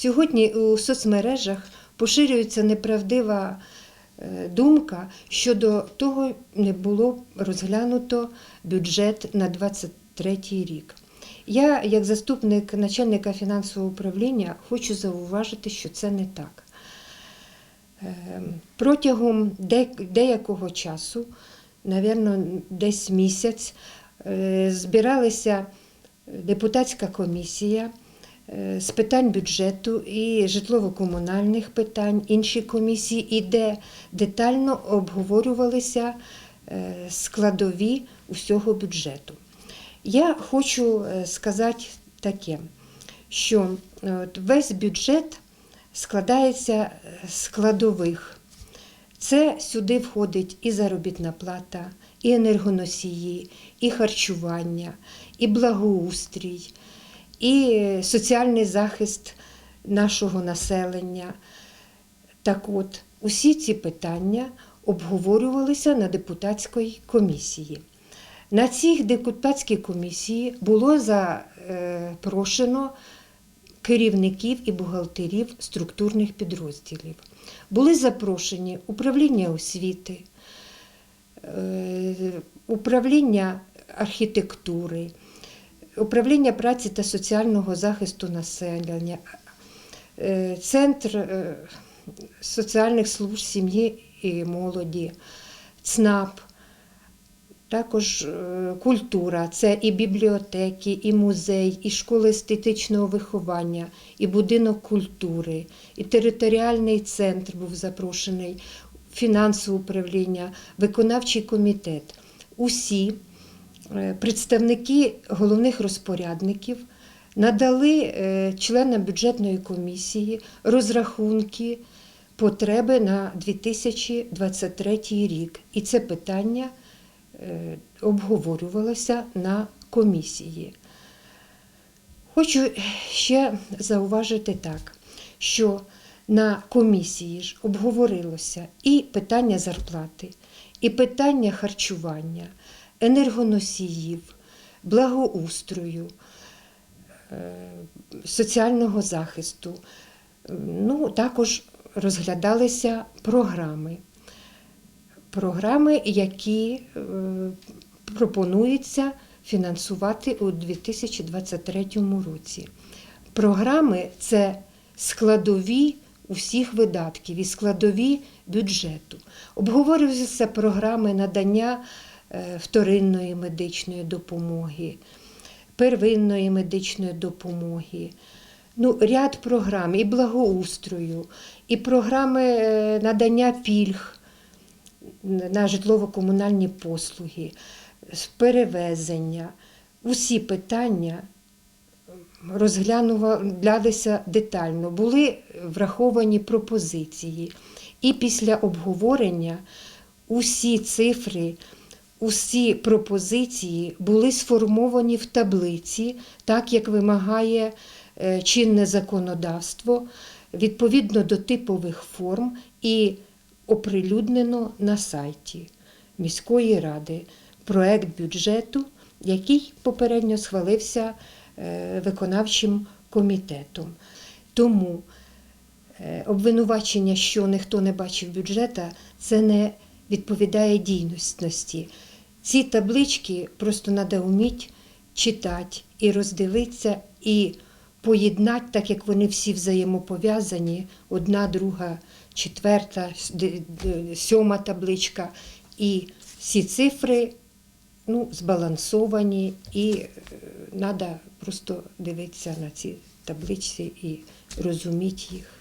Сьогодні у соцмережах поширюється неправдива е, думка щодо того, не було розглянуто бюджет на 2023 рік. Я, як заступник начальника фінансового управління, хочу зауважити, що це не так. Е, Протягом деякого часу, напевно, десь місяць, е, збиралася депутатська комісія з питань бюджету і житлово-комунальних питань, інші комісії, і де детально обговорювалися е, складові усього бюджету. Я хочу е, сказати таке, що е, весь бюджет складається з складових. Це сюди входить і заробітна плата, і енергоносії, і харчування, і благоустрій, і соціальний захист нашого населення. Так от, усі ці питання обговорювалися на депутатській комісії. На цій депутатській комісії було запрошено керівників і бухгалтерів структурних підрозділів. Були запрошені управління освіти, е, управління архітектури, управління праці та соціального захисту населення, е, центр е, соціальних служб сім'ї і молоді, ЦНАП. Також е, культура, це і бібліотеки, і музей, і школа естетичного виховання, і будинок культури, і територіальний центр був запрошений, фінансове управління, виконавчий комітет. Усі представники головних розпорядників надали е, членам бюджетної комісії розрахунки потреби на 2023 рік. І це питання е, обговорювалося на комісії. Хочу ще зауважити так, що на комісії ж обговорилося і питання зарплати, і питання харчування, енергоносіїв, благоустрою, е, соціального захисту. Ну, також розглядалися програми програми, які е, пропонується фінансувати у 2023 році. Програми це складові усіх видатків і складові бюджету. Обговорюються програми надання вторинної медичної допомоги, первинної медичної допомоги. Ну, ряд програм і благоустрою, і програми е, надання пільг на житлово-комунальні послуги, перевезення. Усі питання розглянувалися детально, були враховані пропозиції. І після обговорення усі цифри, усі пропозиції були сформовані в таблиці, так як вимагає е, чинне законодавство, відповідно до типових форм і оприлюднено на сайті міської ради проект бюджету, який попередньо схвалився е, виконавчим комітетом. Тому е, обвинувачення, що ніхто не бачив бюджета, це не відповідає дійсності. Ці таблички просто треба вміти читати і роздивитися, і поєднати, так як вони всі взаємопов'язані, одна, друга, четверта, сьома табличка. І всі цифри ну, збалансовані, і треба просто дивитися на ці табличці і розуміти їх.